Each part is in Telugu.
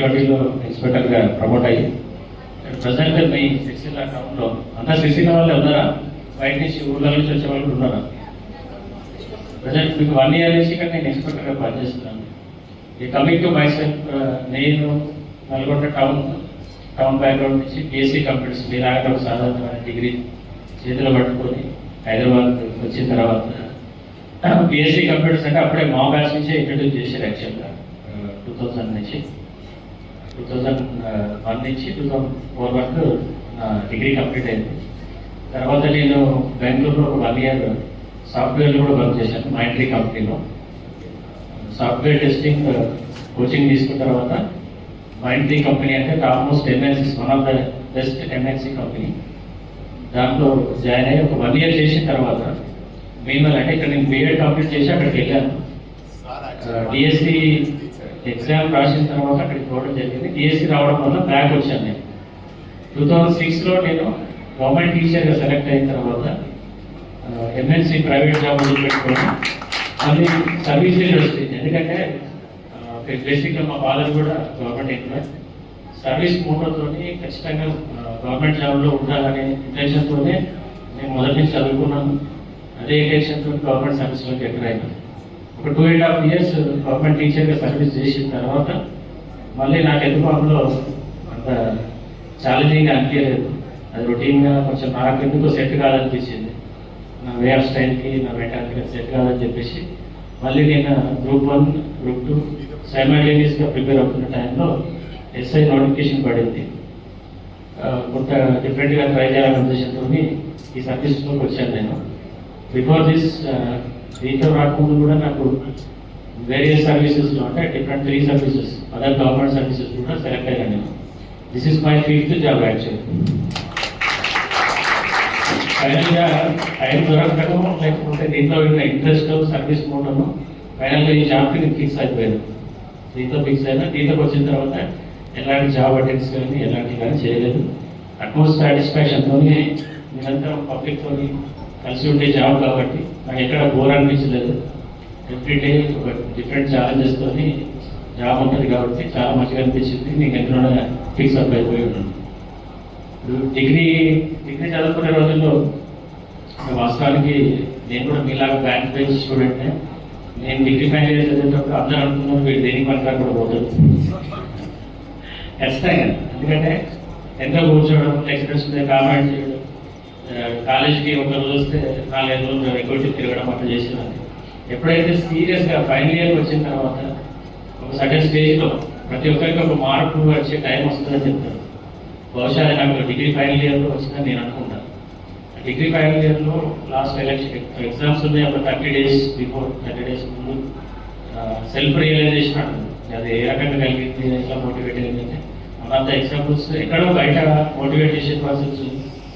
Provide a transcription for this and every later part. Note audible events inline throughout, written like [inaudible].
ట్వంటీ ట్వంటీలో ఇన్స్పెక్టర్గా ప్రమోట్ అయ్యి ప్రజెంట్ మీ సిరిసిల్ల టౌన్లో అంతా సిరిసిల్ల వాళ్ళే ఉన్నారా? బయట నుంచి ఊళ్ళ నుంచి వచ్చే వాళ్ళు ఉన్నారా? ప్రజెంట్ మీకు వన్ ఇయర్ నుంచి ఇక్కడ నేను ఇన్స్పెక్టర్గా పనిచేస్తున్నాను. ఈ కమింగ్ టు మై సెల్ఫ్ నేను నల్గొండ టౌన్ టౌన్ బ్యాక్గ్రౌండ్ నుంచి బీఎస్సీ కంప్యూటర్స్ మీలాగా సాధారణమైన డిగ్రీ చేతిలో పట్టుకొని హైదరాబాద్ వచ్చిన తర్వాత బీఎస్సీ కంప్యూటర్స్ అంటే అప్పుడే మా బ్యాచ్ నుంచే ఇంట్రడ్యూస్ చేశారు యాక్చువల్గా టూ థౌజండ్ నుంచి. టూ థౌజండ్ వన్ నుంచి టూ థౌజండ్ ఫోర్ వరకు నా డిగ్రీ కంప్లీట్ అయింది. తర్వాత నేను బెంగళూరులో ఒక వన్ ఇయర్ సాఫ్ట్వేర్లో కూడా వర్క్ చేశాను మైంట్రీ కంపెనీలో. సాఫ్ట్వేర్ టెస్టింగ్ కోచింగ్ తీసుకున్న తర్వాత మైంట్రీ కంపెనీ అంటే top most MNCs one of the best MNC company దాంట్లో జాయిన్ అయ్యి ఒక వన్ ఇయర్ చేసిన తర్వాత మేము అంటే ఇక్కడ నేను బీఎడ్ కంప్లీట్ చేసి అక్కడికి వెళ్ళాను. డిఎస్సి ఎగ్జామ్ రాసిన తర్వాత అక్కడికి పోవడం జరిగింది. డిఎస్సి రావడం వల్ల బ్యాక్ వచ్చాను నేను. టూ థౌజండ్ సిక్స్లో నేను గవర్నమెంట్ టీచర్గా సెలెక్ట్ అయిన తర్వాత ఎంఎన్సీ ప్రైవేట్ జాబ్ పెట్టుకున్నాను. అది సర్వీస్ వచ్చింది ఎందుకంటే బేసిక్గా మా ఫాదర్ కూడా గవర్నమెంట్ ఎంప్లాయ్ సర్వీస్ మోటోతోని ఖచ్చితంగా గవర్నమెంట్ జాబ్లో ఉండాలనే ఇంటెన్షన్తోనే నేను మొదటి నుంచి చదువుకున్నాను. అదే ఇంటెన్షన్తో గవర్నమెంట్ సర్వీస్లోకి ఎంటర్ అయినాను ఒక two and half years government టీచర్గా సర్వీస్ చేసిన తర్వాత మళ్ళీ నాకు ఎందుకు అందులో అంత ఛాలెంజింగ్గా అనిపించలేదు. అది రొటీన్గా కొంచెం నాకు ఎందుకు సెట్ కాదనిపించింది. నా వే ఆఫ్ స్టైల్కి నా మెంటాలిటీకి సెట్ కాదని చెప్పేసి మళ్ళీ నేను గ్రూప్ వన్ గ్రూప్ టూ సైమల్టేనియస్గా ప్రిపేర్ అవుతున్న టైంలో ఎస్ఐ నోటిఫికేషన్ పడింది. కొంత డిఫరెంట్గా ట్రై చేయాలనే ఉద్దేశంతో ఈ సర్వీస్లోకి వచ్చాను నేను. బిఫోర్ దిస్ దీంతో రాకముందు కూడా నాకు వేరియస్ సర్వీసెస్లో అంటే different three services other government services కూడా సెలెక్ట్ అయ్యాను. This is my fifth job actual ఫైనల్గా టైం దొరకడం లేకపోతే దీంట్లో ఉన్న ఇంట్రెస్ట్ సర్వీస్ మోడము ఫైనల్గా ఈ జాబ్కి నేను ఫిక్స్ అయిపోయాను. దీంతో ఫిక్స్ అయినా దీంట్లోకి వచ్చిన తర్వాత ఎలాంటి జాబ్ అటెండ్స్ కానీ ఎలాంటి కానీ చేయలేదు. అట్మోస్ట్ సాటిస్ఫాక్షన్తోనే నిరంతరం పబ్లిక్తో కలిసి ఉండే జాబ్ కాబట్టి నాకు ఎక్కడ బోర్ అనిపించలేదు. ఎవ్రీడే ఒక డిఫరెంట్ ఛాలెంజెస్తో జాబ్ ఉంటుంది కాబట్టి చాలా మంచిగా అనిపించింది. నేను ఎక్కడ ఫిక్స్ అప్ అయిపోయి ఉన్నాను. ఇప్పుడు డిగ్రీ డిగ్రీ చదువుకునే రోజుల్లో వాస్తవానికి నేను కూడా మీలాగా బ్యాంక్ బెంచ్ స్టూడెంట్నే నేను డిగ్రీ ఫైనల్ ఇయర్ చదివేటప్పుడు అందరూ అనుకున్నాను వీడు దేనికి పనికిరా కూడా పోతుంది ఖచ్చితంగా. ఎందుకంటే ఎంత కూర్చోవడం లెక్చరర్స్ మీద కామెంట్ చేయడం కాలేజీకి ఒక రోజు వస్తే నాలుగైదు రోజులు ఎక్కువ తిరగడం అట్లా చేసేవాడిని ఎప్పుడైతే సీరియస్గా ఫైనల్ ఇయర్కి వచ్చిన తర్వాత ఒక సడన్ స్టేజ్లో ప్రతి ఒక్కరికి ఒక మార్పు వచ్చే టైం వస్తుందని చెప్తారు. బహుశా నాకు డిగ్రీ ఫైనల్ ఇయర్లో వచ్చిందని నేను అనుకుంటాను డిగ్రీ ఫైనల్ ఇయర్లో లాస్ట్ ఎలక్షన్ ఎగ్జామ్స్ ఉన్నాయి ఒక thirty days before thirty days ముందు. సెల్ఫ్ రియలైజేషన్ అంటుంది. అది ఏ రకంగా కలిగింది ఎట్లా మోటివేట్ అయిందంటే మనంత ఎగ్జాంపుల్స్ ఎక్కడో బయట మోటివేట్ చేసే పర్సన్స్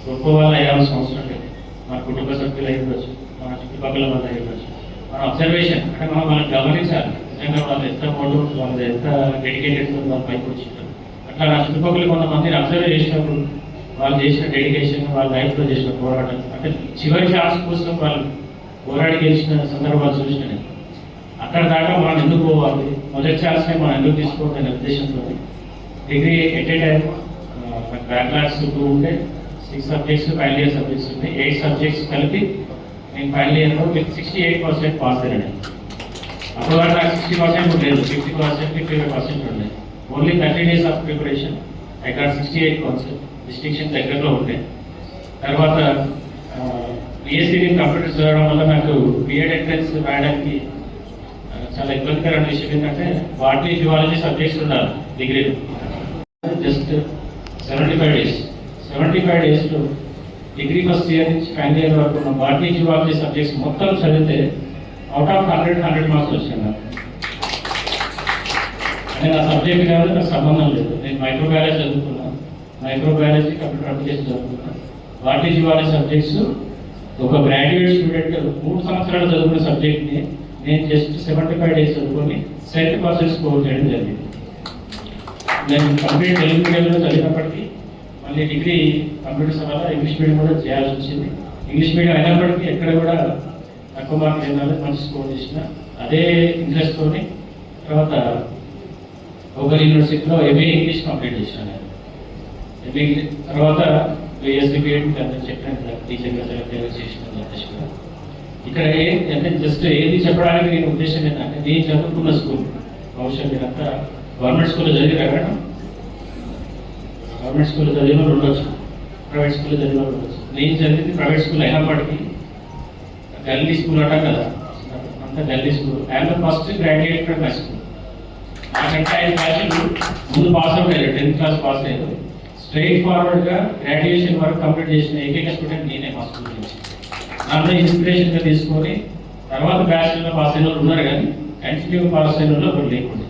గొప్పవాళ్ళు అయ్యాల్సిన అవసరం లేదు మన కుటుంబ సభ్యులు అయ్యవచ్చు మన చుట్టుపక్కల వాళ్ళు అయ్యవచ్చు మన అబ్జర్వేషన్ అంటే మనం మనం గమనించాలి. నిజంగా వాళ్ళు ఎంత మోటివ్ వాళ్ళు ఎంత డెడికేటెడ్ వాళ్ళ పైకి వచ్చింటారు అట్లా నా చుట్టుపక్కల కొంతమందిని అబ్జర్వ్ చేసినప్పుడు వాళ్ళు చేసిన డెడికేషన్ వాళ్ళ లైఫ్లో చేసిన పోరాటం అంటే చివరి ఛాన్స్ కోసం వాళ్ళు పోరాడి గెలిచిన సందర్భాలు చూసిన అక్కడ దాకా మనం ఎందుకు పోవాలి? మొదటి ఛాన్స్నే మనం ఎందుకు తీసుకోవాలనే ఉద్దేశంతో degree at a time backlogs ఉంటే six subjects final year subjects ఉన్నాయి. ఎయిట్ సబ్జెక్ట్స్ కలిపి నేను ఫైనల్ ఇయర్లో with sixty eight percent pass అయ్యాను అప్పుడు వరకు నాకు సిక్స్టీ పర్సెంట్ ఉండేది fifty percent fifty five percent ఉండే only thirty days of preparation ఎక్కడ సిక్స్టీ ఎయిట్ పర్సెంట్ డిస్టింక్షన్ దగ్గరలో ఉండే తర్వాత బిఎస్సీ కంప్యూటర్స్ చదవడం వల్ల నాకు బిఎడ్ ఎంట్రన్స్ రాయడానికి చాలా ఇబ్బందికరమైన విషయం ఏంటంటే వాటి జువాలజీ సబ్జెక్ట్స్ ఉండాలి డిగ్రీలో just seventy five days seventy five డేస్లో డిగ్రీ ఫస్ట్ ఇయర్ నుంచి ఫైనల్ ఇయర్ వరకు ఉన్న బాటనీ జువాలజీ సబ్జెక్ట్స్ మొత్తం చదివితే out of hundred hundred marks వచ్చాయి నాకు ఆ సబ్జెక్ట్ కాదు నాకు సంబంధం లేదు. నేను మైక్రోబయాలజీ చదువుకున్నాను మైక్రోబయాలజీ కంప్యూటర్ అప్లికేషన్ చదువుకున్నాను వాటి జువాలజీ సబ్జెక్ట్స్ ఒక గ్రాడ్యుయేట్ స్టూడెంట్ మూడు సంవత్సరాలు చదువుకున్న సబ్జెక్ట్ని నేను జస్ట్ సెవెంటీ ఫైవ్ డేస్ చదువుకొని సెవెంటీ పర్సెంట్ స్కోర్ చేయడం జరిగింది. నేను కంప్లీట్ తెలుగు మీడియంలో చదివినప్పటికీ మళ్ళీ డిగ్రీ కంప్యూటర్స్ వల్ల ఇంగ్లీష్ మీడియం కూడా చేయాల్సి వచ్చింది. ఇంగ్లీష్ మీడియం అయినప్పటికీ ఎక్కడ కూడా తక్కువ మార్కులు వెళ్ళాలి మంచి స్కోర్ చేసిన. అదే ఇంట్రెస్ట్తోని తర్వాత ఒక యూనివర్సిటీలో ఎంఏ ఇంగ్లీష్ కంప్లీట్ చేశాను నేను. ఎంఏ ఇంగ్లీష్ తర్వాత బిఎస్సీ బీఎడ్ చెప్పాను టీచర్గా సెలెక్ట్ చేసిన ఇక్కడ ఏ- అంటే జస్ట్ ఏది చెప్పడానికి నేను ఉద్దేశం ఏంటంటే నేను చదువుకున్న స్కూల్ బహుశా మీరంతా గవర్నమెంట్ స్కూల్లో చదివి రావడం గవర్నమెంట్ స్కూల్ చదివిన ఉండొచ్చు. ప్రైవేట్ స్కూల్ చదివిన ఉండొచ్చు. నేను చదివింది ప్రైవేట్ స్కూల్ అయినప్పటికీ గల్లీ స్కూల్ అంటాం కదా. అంత గల్లీ school I'm the first graduate from my school నాకంటే ఐదు బ్యాచ్లు ముందు పాస్ అవుట్ అయ్యారు టెన్త్ క్లాస్ పాస్ అయ్యారు స్ట్రైట్ ఫార్వర్డ్గా గ్రాడ్యుయేషన్ వరకు కంప్లీట్ చేసిన ఏకైక స్టూడెంట్ నేనే మా స్కూల్ నుంచి. నన్ను ఇన్స్పిరేషన్గా తీసుకొని తర్వాత బ్యాచ్లో పాస్ అయిన వాళ్ళు ఉన్నారు కానీ కంటిన్యూ పాస్ అయిన వాళ్ళు లేకుండా.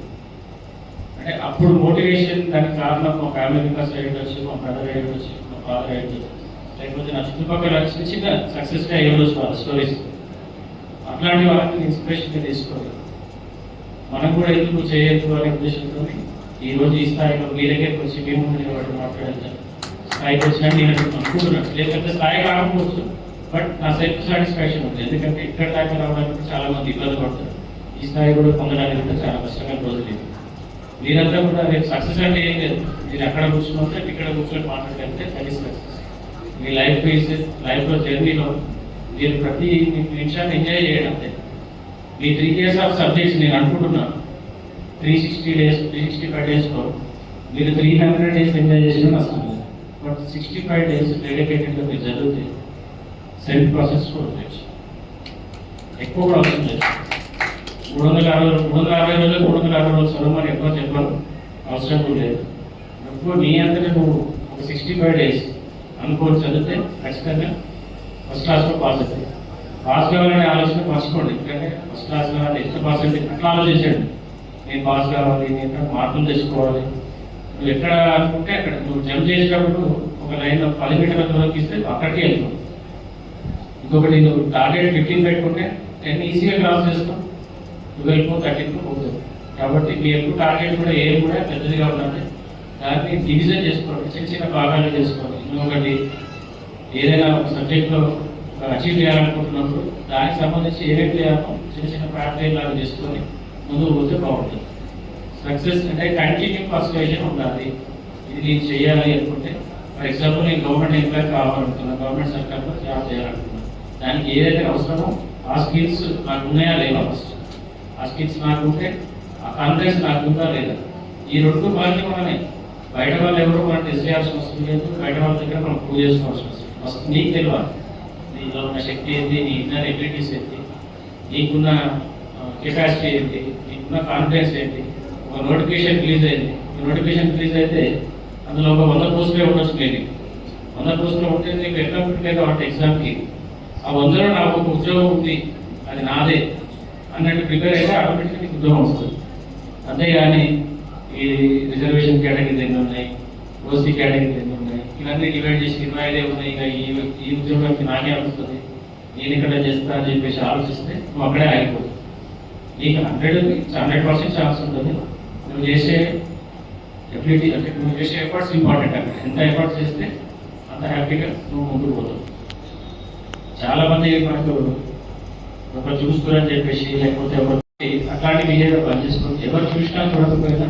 అంటే అప్పుడు మోటివేషన్ దానికి కారణం మా ఫ్యామిలీ మెంబర్స్ అయ్యి వచ్చి మా బ్రదర్ అయ్యి వచ్చి మా ఫాదర్ అయ్యి వచ్చి లేకపోతే నా చుట్టుపక్కల చిన్న చిన్న సక్సెస్గా అయ్యి ఉండొచ్చు వాళ్ళ స్టోరీస్ అట్లాంటి వాళ్ళకి ఇన్స్పిరేషన్గా తీసుకోవాలి. మనం కూడా ఎందుకు చేయొద్దు అనే ఉద్దేశంతో ఈ రోజు ఈ స్థాయిలో మీ దగ్గరికి వచ్చి మేము నిలబడి మాట్లాడతాం స్థాయికి వచ్చినా నేను అనుకుంటున్నాను. లేకపోతే స్థాయి కాకపోవచ్చు బట్ నా సెల్ఫ్ సాటిస్ఫాక్షన్ ఉంది. ఎందుకంటే ఇక్కడ దాకా రావడానికి చాలా మంది ఇబ్బంది పడతారు. ఈ స్థాయి కూడా పొందడానికి కూడా చాలా కష్టంగా రోజులు ఇవి. మీరంతా కూడా రేపు సక్సెస్ అంటే ఏం లేదు. మీరు ఎక్కడ కూర్చుంటే ఇక్కడ కూర్చొని మాట్లాడితే కలిసి సక్సెస్ మీ లైఫ్ ఫేస్ లైఫ్లో జర్నీలో మీరు ప్రతి నిమిషాన్ని ఎంజాయ్ చేయడం అంతే. మీ త్రీ ఇయర్స్ ఆఫ్ సబ్జెక్ట్స్ నేను అనుకుంటున్నాను three sixty days three sixty five డేస్లో మీరు త్రీ హండ్రెడ్ డేస్ ఎంజాయ్ చేసిన నష్టం బట్ సిక్స్టీ ఫైవ్ డేస్ డెడికేటెడ్గా మీరు చదివితే సెల్ఫ్ ప్రాసెస్ కూడా ఉండొచ్చు ఎక్కువ కూడా అవసరం లేదు. మూడు వందల అరవై మూడు వందల అరవై రోజులు మూడు వందల అరవై రోజులు చదవమని ఎక్కువ చెప్పారు అవసరం కూడా లేదు. అప్పుడు నీ అంతటా నువ్వు ఒక సిక్స్టీ ఫైవ్ డేస్ అనుకోని చదివితే ఖచ్చితంగా ఫస్ట్ క్లాస్లో పాస్ అవుతుంది పాస్ కావాలనే ఆలోచన మర్చిపోండి ఎందుకంటే ఫస్ట్ క్లాస్లో ఎంత పాస్ అయితే అట్లా ఆలోచించండి. నేను పాస్ కావాలి నేను మార్కులు తెచ్చుకోవాలి. నువ్వు ఎక్కడ అనుకుంటే అక్కడ నువ్వు జంప్ చేసేటప్పుడు ఒక లైన్లో పది మీటర్ల దూరం ఇస్తే అక్కడికి వెళ్తావు. ఇంకొకటి నువ్వు టార్గెట్ ఫిఫ్టీన్ పెట్టుకుంటే టెన్ ఈజీగా క్రాస్ చేస్తాం ట్వెల్వ్ థర్టీన్ పోతుంది కాబట్టి మీ యొక్క టార్గెట్ కూడా ఏ కూడా పెద్దదిగా ఉండాలి. దాన్ని డివిజన్ చేసుకోండి. చిన్న చిన్న భాగాలు చేసుకోండి. ఇంకొకటి ఏదైనా ఒక సబ్జెక్ట్లో అచీవ్ చేయాలనుకుంటున్నప్పుడు దానికి సంబంధించి ఏమేమి చేయాలో చిన్న చిన్న ప్రాక్టీస్ లాగా చేసుకొని ముందుకు పోతే బాగుంటుంది. సక్సెస్ అంటే కంటిన్యూ పర్సువేషన్ ఉండాలి. ఇది నేను చేయాలి అనుకుంటే ఫర్ ఎగ్జాంపుల్ నేను గవర్నమెంట్ ఎంప్లాయ్ కావాలనుకున్నాను గవర్నమెంట్ సెక్టర్లో జాబ్ చేయాలనుకున్నాను దానికి ఏదైతే అవసరమో ఆ స్కిల్స్ నాకు ఉన్నాయా లేవా ఫస్ట్ ఆ స్కిల్స్ నాకు ఉంటే ఆ కాన్ఫిడెన్స్ నాకు ఉందా లేదా? ఈ రెండు మనకి మనమే. బయట వాళ్ళు ఎవరు మనం టెస్ట్ చేయాల్సిన అవసరం లేదు. బయట వాళ్ళ దగ్గర మనం ప్రూవ్ చేసుకోవాల్సిన అవసరం లేదు. ఫస్ట్ నీకు తెలియాలి. నీలో ఉన్న శక్తి ఏంటి? నీ ఇన్నర్ ఎబిలిటీస్ ఏంటి? నీకున్న కెపాసిటీ ఏంటి? నీకున్న కాన్ఫిడెన్స్ ఏంటి? ఒక నోటిఫికేషన్ రిలీజ్ అయింది. నోటిఫికేషన్ రిలీజ్ అయితే అందులో ఒక వంద పోస్టులే ఉండొచ్చు నేను వంద పోస్టులు ఉంటే నీకు ఎట్లా ప్రిపేర్ కాబట్టి ఎగ్జామ్కి ఆ వందలో నాకు ఒక ఉద్యోగం ఉంది. అది నాదే. అన్నట్టు ప్రిపేర్ అయితే ఆటోమేటిక్గా నీకు ఉద్యోగం వస్తుంది. అంతేగాని ఈ రిజర్వేషన్ కేటగిరీలు ఎన్ని ఉన్నాయి? ఓసీ కేటగిరీలు ఎన్ని ఉన్నాయి? ఇవన్నీ డివైడ్ చేసి ఇరవై ఐదే ఉన్నాయి. ఇంకా ఈ ఈ ఉద్యోగానికి నాకే వస్తుంది. నేను ఇక్కడ చేస్తా అని చెప్పేసి ఆలోచిస్తే నువ్వు అక్కడే ఆగిపోతుంది నీకు హండ్రెడ్ హండ్రెడ్ పర్సెంట్ ఛాన్స్ ఉంటుంది. నువ్వు చేసే ఎబిలిటీ అంటే నువ్వు చేసే ఎఫర్ట్స్ ఇంపార్టెంట్ అక్కడ ఎంత ఎఫర్ట్స్ చేస్తే అంత హ్యాపీగా నువ్వు ముందుకు పోతావు. చాలామంది మనకు ఒక చూసుకురని చెప్పేసి లేకపోతే ఎవరు అట్లాంటి బిహేవియర్ పనిచేసుకుంటే ఎవరు చూసినా చూడకపోయినా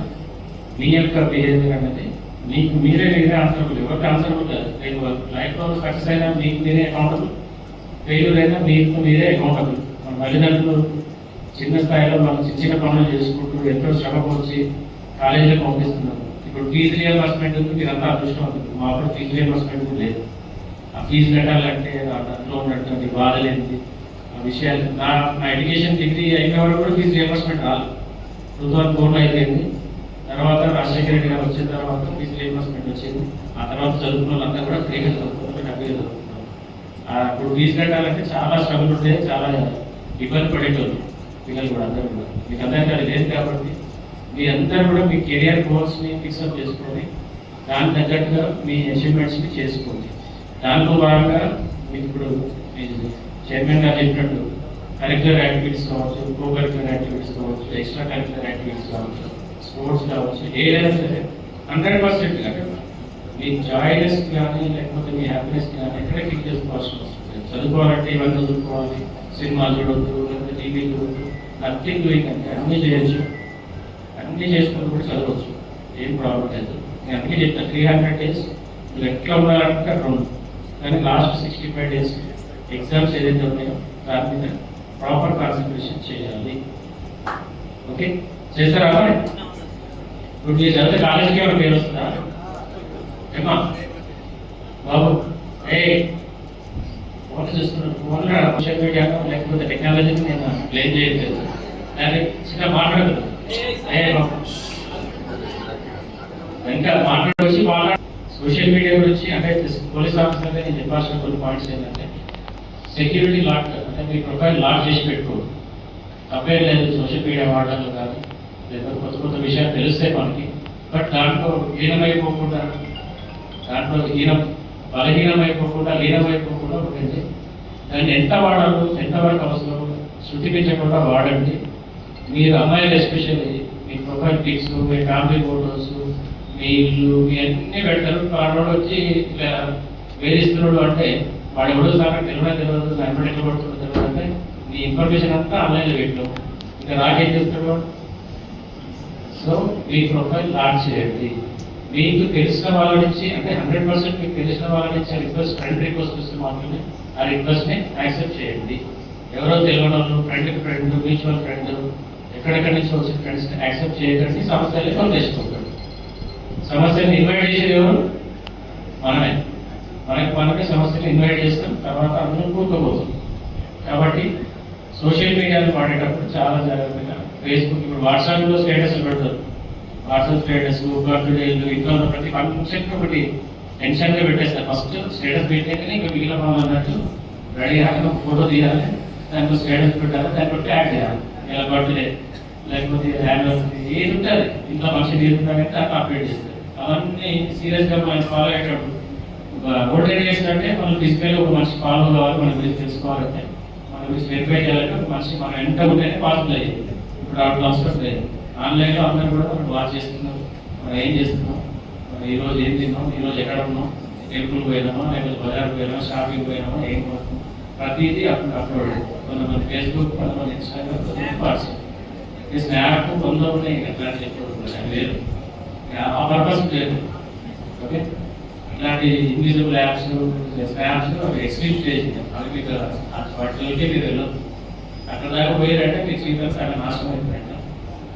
మీ యొక్క బిహేవియర్ అనేది మీకు మీరే మీరే ఆన్సరబుల్ ఎవరికి ఆన్సరబుల్ కాదు. రేపు లైఫ్లో సక్సెస్ అయినా మీకు మీరే అకౌంటబుల్ ఫెయిల్యూర్ అయినా మీకు మీరే అకౌంటబుల్ మన తల్లిదండ్రులు చిన్న స్థాయిలో మనం చిన్న చిన్న పనులు చేసుకుంటూ ఎంతో శ్రమ వచ్చి కాలేజీలో పంపిస్తున్నారు ఇప్పుడు ఫీజు రియంబర్స్మెంట్ మీరు అంతా అదృష్టం అవుతుంది. మా అప్పుడు ఫీజు రియంబర్స్మెంట్ లేదు. ఆ ఫీజు కట్టాలంటే దాంట్లో ఉన్నటువంటి బాధలేంటి విషయాలు నా నా ఎడ్యుకేషన్ డిగ్రీ అయినప్పుడు కూడా ఫీజు రియంబర్స్మెంట్ రాలేదు టూ థౌసండ్ ఫోర్లో అయిపోయింది. తర్వాత రాజశేఖర రెడ్డి గారు వచ్చిన తర్వాత ఫీజు రియంబర్స్మెంట్ వచ్చింది. ఆ తర్వాత చదువుకున్న వాళ్ళంతా కూడా ఫ్రీగా చదువుకుంటున్నారు డబ్బులు చదువుకుంటున్నారు. అప్పుడు ఇప్పుడు ఫీజు కట్టాలంటే చాలా శ్రమలు ఉంటాయి చాలా ఇబ్బంది పడేటోళ్ళు పిల్లలు కూడా అందరూ కూడా. మీకు అందరికీ అది లేదు కాబట్టి మీ అందరూ కూడా మీ కెరియర్ గోల్స్ని ఫిక్సప్ చేసుకొని దానికి తగ్గట్టుగా మీ అచీవ్మెంట్స్ని చేసుకోండి. దాంట్లో భాగంగా మీకు ఇప్పుడు చైర్మన్ గారు చెప్పినట్టు కరిక్యులర్ యాక్టివిటీస్ కావచ్చు కో కరిక్యులర్ యాక్టివిటీస్ కావచ్చు ఎక్స్ట్రా కరిక్యులర్ యాక్టివిటీస్ కావచ్చు స్పోర్ట్స్ కావచ్చు ఏదైనా సరే హండ్రెడ్ పర్సెంట్ మీ జాయినెస్ కానీ లేకపోతే మీ హ్యాపీనెస్ కానీ ఎక్కడ క్లిక్ చేసుకోవాల్సిన వస్తుంది లేదు. చదువుకోవాలంటే ఇవన్నీ చదువుకోవాలి సినిమాలు చూడొద్దు లేకపోతే టీవీ చూడొద్దు నథింగ్ డూయింగ్ అంటే అన్నీ చేయొచ్చు. అన్నీ చేసుకుంటూ కూడా చదవచ్చు. ఏం ప్రాబ్లం లేదు. నేను అన్నీ చెప్తాను త్రీ హండ్రెడ్ డేస్ మీరు ఎట్లా ఉండాలంటే అక్కడ కానీ last sixty five days exams ఏదైతే ఉన్నాయో దాని మీద ప్రాపర్ కాన్సన్ట్రేషన్ చేయాలి. ఓకే? చేస్తారా మరి? ఇప్పుడు మీరు చదివితే కాలేజీకి ఏమైనా పేరు వస్తుందా? ఏమా బాబు ఏ? ఫోన్ చూస్తున్నాను. ఫోన్ సోషల్ మీడియా లేకపోతే టెక్నాలజీని నేను బ్లేమ్ చేయట్లేదు. దాన్ని చిన్న మాట్లాడదు. ఏ బాబు? ఇంకా మాట్లాడవచ్చు మాట్లాడ. సోషల్ మీడియా గురించి అంటే పోలీస్ ఆఫీసర్ నేను చెప్పాల్సిన కొన్ని పాయింట్స్ ఏంటంటే సెక్యూరిటీ లాక్ అంటే మీ ప్రొఫైల్ లాక్ చేసి పెట్టుకోండి తప్పే లేదు సోషల్ మీడియా వాడడంలో కానీ లేదా కొత్త కొత్త విషయాలు తెలుస్తాయి మనకి. బట్ దాంట్లో లీనమైపోకుండా దాంట్లో హీనం బలహీనమైపోకుండా లీనమైపోకుండా ఉంటుంది దాన్ని ఎంత వాడాలో ఎంతవరకు అవసరం శృతి పెంచకుండా వాడండి. మీరు అమ్మాయిలు ఎస్పెషల్లీ మీ ప్రొఫైల్ పిక్స్ మీ ఫ్యామిలీ ఫోటోస్ మీ ఇల్లు మీ అన్నీ పెడతారు. వాడు వచ్చి ఇట్లా వేధిస్తున్నాడు అంటే వాడు ఎవడో సార్ తెలియదు తెలియదు దాని ఎట్లా పడుతుందో తెలియదు అంటే మీ ఇన్ఫర్మేషన్ అంతా ఆన్లైన్లో పెట్టాం. ఇంకా నాకేం చేస్తాడు? వాడు? సో మీ ప్రొఫైల్ లాంచ్ చేయండి. మీకు తెలిసిన వాళ్ళ నుంచి అంటే హండ్రెడ్ పర్సెంట్ మీకు తెలిసిన వాళ్ళ నుంచి ఆ రిక్వెస్ట్ ఫ్రెండ్ రిక్వెస్ట్ వస్తే మాత్రమే ఆ రిక్వెస్ట్ని యాక్సెప్ట్ చేయండి. ఎవరో తెలియని వాళ్ళు ఫ్రెండ్ ఫ్రెండ్ మ్యూచువల్ ఫ్రెండ్ ఎక్కడెక్కడి నుంచి వచ్చిన ఫ్రెండ్స్ని యాక్సెప్ట్ చేయకండి సమస్యలు మనం చేసుకోకండి సమస్యను ఇన్వైట్ చేసేది ఎవరు? మనమే. మనకి మనమే సమస్యలు ఇన్వైట్ చేస్తాం తర్వాత అందరం కూరుకోబోతాం కాబట్టి సోషల్ మీడియాను వాడేటప్పుడు చాలా జాగ్రత్తగా ఫేస్బుక్ ఇప్పుడు వాట్సాప్లో స్టేటస్ పెడతారు. వాట్సాప్ స్టేటస్ బర్త్డేలు ఇంట్లో ఉన్న ప్రతి ఫంక్షన్ ఒకటి టెన్షన్గా పెట్టేస్తారు. ఫస్ట్ స్టేటస్ పెట్టేకనే ఇంకా మిగిలిన వాళ్ళు అన్నట్టు రెడీ అయ్యాక ఫోటో తీయాలి దాంట్లో స్టేటస్ పెట్టాలి దాంట్లో ట్యాగ్ చేయాలి. ఇలా బర్త్డే లేకపోతే హ్యాండ్ ఏది ఉంటుంది ఇంట్లో ఫంక్షన్ ఏది ఉంటుందంటే దాంట్లో అప్డేట్ చేస్తారు. అవన్నీ సీరియస్గా మనం ఫాలో అయ్యేటప్పుడు ఓటర్ చేసినట్టే మనం ఫిజికల్ ఒక మనిషి ఫాలో కావాలి మన గురించి తెలుసుకోవాలంటే మన గురించి వెరిఫై చేయాలంటే ఒక మనిషి మనం ఎంత ఉంటేనే పాసిబుల్ అయ్యేది. ఇప్పుడు ఆ అవసరం లేదు ఆన్లైన్లో అందరూ కూడా మనం వాచ్ చేస్తున్నారు. మనం ఏం చేస్తున్నాం? మనం ఈరోజు ఏం తిన్నాం? ఈరోజు ఎక్కడ ఉన్నాం? టెంపుల్ పోయినామా? లేకపోతే బజార్కి పోయినామా? షాపింగ్ పోయినామా? ఏం కొనుక్కున్నాం? ప్రతిదీ అప్పుడు అప్లోడ్ కొంతమంది ఫేస్బుక్ కొంతమంది ఇన్స్టాగ్రామ్ కొంతమంది వాట్సాప్ ఈ స్నాప్ కొందరు ఉన్నాయి ఎట్లా చెప్పారు లేదు ఆ పర్పస్ లేదు. ఓకే? ఇలాంటి invisible apps apps experience stage అవి మీకు వాటికి మీరు వెళ్ళదు అక్కడ దాకా పోయారంటే మీ జీవితం సగం నాశనం అయిపోయింది.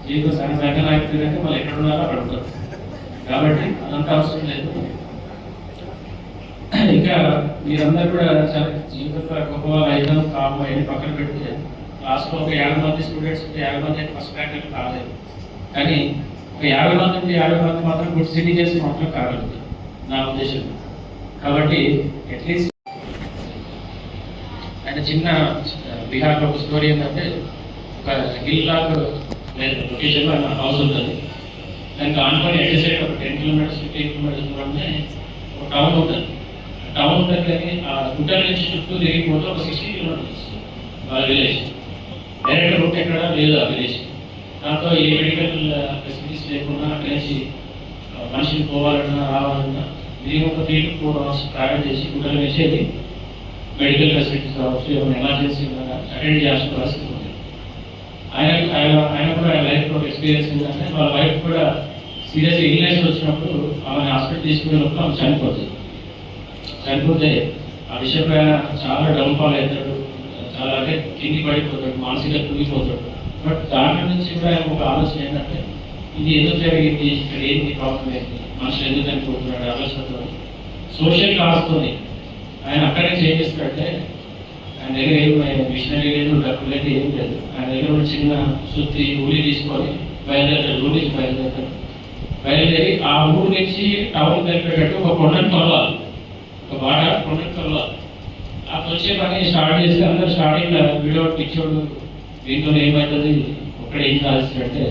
జీవితం సగం సగం అయిపోయిందంటే మళ్ళీ ఎక్కడ ఉన్నారో అక్కడ ఉంటారు కాబట్టి అదంతా అవసరం లేదు [clears throat] ఇంకా మీరందరూ కూడా చాలా జీవితంలో గొప్ప వాళ్ళు అయినా కాము అయినా పక్కన పెడితే క్లాస్లో ఒక యాభై మంది స్టూడెంట్స్ ఉంటే యాభై మంది ఫస్ట్ ర్యాంక్ కాలేదు. కానీ ఒక యాభై మంది ఉంటే యాభై మంది మాత్రం గుడ్ సిటీ చేసి మాత్రం కాగలదు నా ఉద్దేశం. కాబట్టి అట్లీస్ట్ ఆయన చిన్న బీహార్లో ఒక స్టోరీ ఏంటంటే ఒక హిల్ లాగ్ లొకేషన్లో ఆయన హౌస్ ఉంటుంది. దానికి ఆనుకొని సైడ్ ఒక టెన్ కిలోమీటర్స్ ఫిఫ్టీన్ కిలోమీటర్స్ దూరంలో ఒక టౌన్ ఉంటుంది. టౌన్ ఉంటుంది ఆ గుట్టల నుంచి చుట్టూ తిరిగిపోతే ఒక సిక్స్టీ కిలోమీటర్స్ వాళ్ళ విలేజ్ డైరెక్ట్ రూట్ ఎక్కడ లేదు ఆ విలేజ్ దాంతో ఏ మెడికల్ ఫెసిలిటీస్ లేకుండా అక్కడి నుంచి మనిషిని పోవాలన్నా రావాలన్నా దీని ఒక three to four hours travel చేసి గుడ్డలు వేసేది మెడికల్ ఫెసిలిటీస్ కావచ్చు ఏమైనా ఎమర్జెన్సీ అటెండ్ చేయాల్సిన పరిస్థితి ఉంది. ఆయన ఆయన ఆయన కూడా ఆయన లైఫ్లో ఎక్స్పీరియన్స్ ఏంటంటే వాళ్ళ వైఫ్ కూడా సీరియస్ ఇల్నెస్ వచ్చినప్పుడు ఆమె హాస్పిటల్ తీసుకునేటప్పుడు ఆమె చనిపోతుంది చనిపోతే ఆ విషయపై చాలా డౌన్ఫాల్ అవుతాడు చాలా అంటే కింది పడిపోతాడు మానసికంగా కుంగిపోతాడు బట్ దాంట్లో నుంచి కూడా ఆయన ఒక ఆలోచన ఏంటంటే ఇది ఎందుకు జరిగింది? ఇక్కడ ఏంటి ప్రాబ్లం ఏంటి? మనుషులు ఎందుకు చనిపోతున్నాడు? ఆలోచనతో సోషల్ కాస్తోని ఆయన అక్కడే చేయిస్తాడంటే ఆయన దగ్గర ఏం మిషనరీ లేదు డబ్బు లేదు ఏం లేదు. ఆయన దగ్గర ఒక చిన్న సుత్తి ఊరి తీసుకొని బయలుదేరాడు ఊరి నుంచి బయలుదేరాడు బయలుదేరి ఆ ఊరు నుంచి టౌన్ కలిపేటట్టు ఒక కొండను తొలవాలి. ఒక బాట కొండను తొలవాలి. ఆ వచ్చే పని స్టార్ట్ చేసి అందరూ స్టార్టింగ్ వీడియో పిచ్చోడు? దీంట్లో ఏమవుతుంది ఒక్కడ ఏం కాల్సినట్టే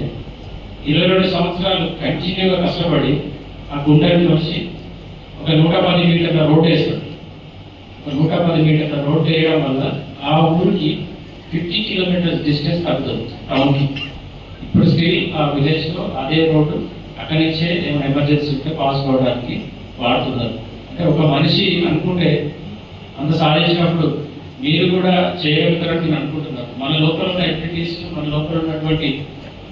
ఇరవై రెండు సంవత్సరాలు కంటిన్యూగా కష్టపడి ఆ గుండెని వచ్చి ఒక నూట పది మీటర్ల రోడ్ వేశాడు ఒక నూట పది మీటర్ల రోడ్ వేయడం వల్ల ఆ ఊరికి ఫిఫ్టీ కిలోమీటర్స్ డిస్టెన్స్ తగ్గుతుంది టౌన్కి. ఇప్పుడు స్టిల్ ఆ విలేజ్లో అదే రోడ్డు అక్కడి నుంచే ఏమైనా ఎమర్జెన్సీ ఉంటే పాస్ అవ్వడానికి వాడుతున్నారు. అంటే ఒక మనిషి అనుకుంటే అంత సాధించినప్పుడు మీరు కూడా చేయగలుగుతారని నేను అనుకుంటున్నాను. మన లోపల ఉన్న ఎక్టివిటీస్ మన లోపల ఉన్నటువంటి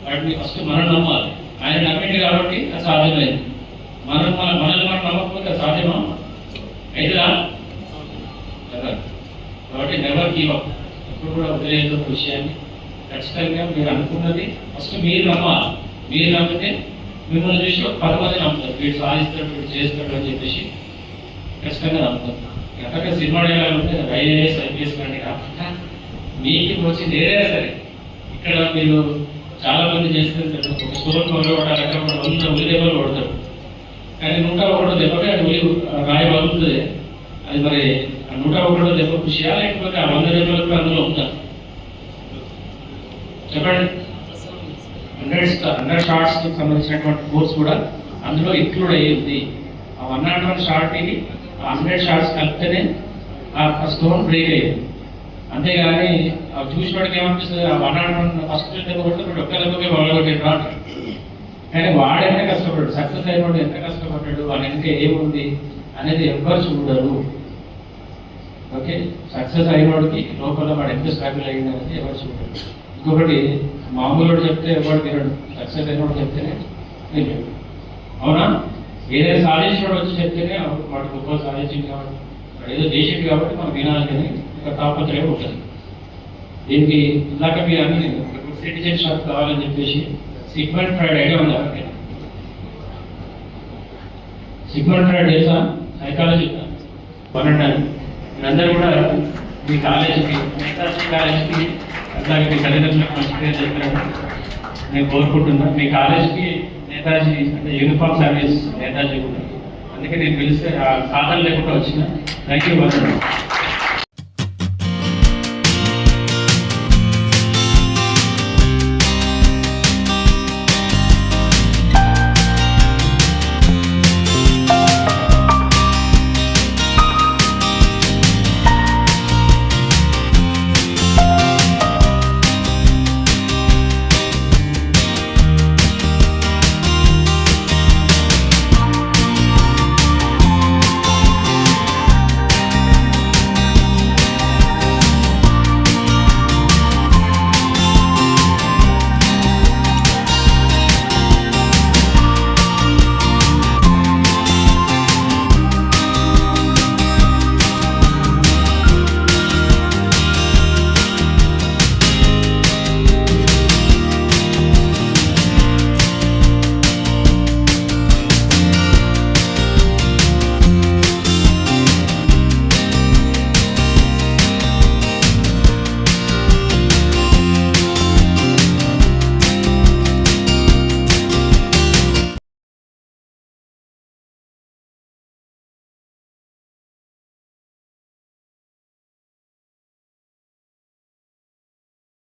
వాటిని ఫస్ట్ మనం నమ్మాలి. ఆయన నమ్మింది కాబట్టి అది సాధ్యమైంది. మనం మన మనల్ని మనం నమ్మకపోతే అది సాధ్యమా? అయితేరా కాబట్టి నెవర్ గివ్ అప్ ఎప్పుడు కూడా వదిలేదు విషయాన్ని. ఖచ్చితంగా మీరు అనుకున్నది ఫస్ట్ మీరు నమ్మాలి. మీరు నమ్మితే మిమ్మల్ని చూసి ఒక పది మంది నమ్ముతారు. వీడు సాధిస్తాడు వీడు చేస్తాడు అని చెప్పేసి ఖచ్చితంగా నమ్ముతారు. ఎక్కడ సినిమా డైలాగ్ ఉంటే ఐఏఎస్ ఐపీఎస్ కానీ కాకుండా మీకు వచ్చింది ఏదైనా సరే. ఇక్కడ మీరు చాలా మంది చేస్తుంటారు ఒక మొదలు వంద ఉలి దెబ్బలు కొడతారు. కానీ నూట ఒకటో దెబ్బకి అది ఉలి రాయి పగులుతుంది అది మరి ఆ నూట ఒకటో దెబ్బ ఖుషియా లేకపోతే ఆ వంద దెబ్బలు కూడా అందులో ఉందా చెప్పండి. హండ్రెడ్ హండ్రెడ్ షార్ట్స్ సంబంధించినటువంటి కోర్స్ కూడా అందులో ఇంక్లూడ్ అయ్యింది. ఆ వన్ నాట్ వన్ షార్ట్కి ఆ హండ్రెడ్ షార్ట్స్ కలిపితేనే ఆ స్టోన్ బ్రేక్ అయ్యింది. అంతేగాని అవి చూసినోడికి ఏమనిపిస్తుంది? ఆ వన్ ఫస్ట్ దెబ్బ ఒక్క దెబ్బకే వాళ్ళకి రాడు కానీ వాడు ఎంత కష్టపడ్డాడు? సక్సెస్ అయినోడు ఎంత కష్టపడ్డాడు? వాళ్ళ వెనుక ఏముంది అనేది ఎవ్వరు చూడరు. ఓకే? సక్సెస్ అయినోడికి లోపల వాడు ఎంత స్ట్రగుల్ అయ్యింది అనేది ఎవరు చూడరు. ఇంకొకటి మామూలు చెప్తే ఎవరు తినడు సక్సెస్ అయినోడు చెప్తేనే తినడు అవునా? ఏదైనా సాధించినోడు వచ్చి చెప్తేనే వాడు గొప్ప సాధించింది కాబట్టి వాడు ఏదో చేసింది కాబట్టి మనం వినాలి కానీ ఒక తాపత్రయం ఉంటుంది. దీనికి ఇందాక మీరు అన్ని సిటిజన్షిప్ కావాలని చెప్పేసి సిగ్మెంట్ ఫ్రైడ్ ఐడియా ఉందా సిగ్మెంట్ ఫ్రైడ్ తెలుసా? సైకాలజీ కొనండి మీరందరూ కూడా మీ కాలేజీకి నేతాజీ కాలేజీకి అట్లాగే మీ తల్లిదండ్రులకు మంచి పేరు చెప్పారని నేను కోరుకుంటున్నా. మీ కాలేజీకి నేతాజీ అంటే యూనిఫామ్ సర్వీస్ నేతాజీ కూడా. అందుకే నేను పిలిస్తే ఆ సాధన లేకుండా వచ్చిన. Thank you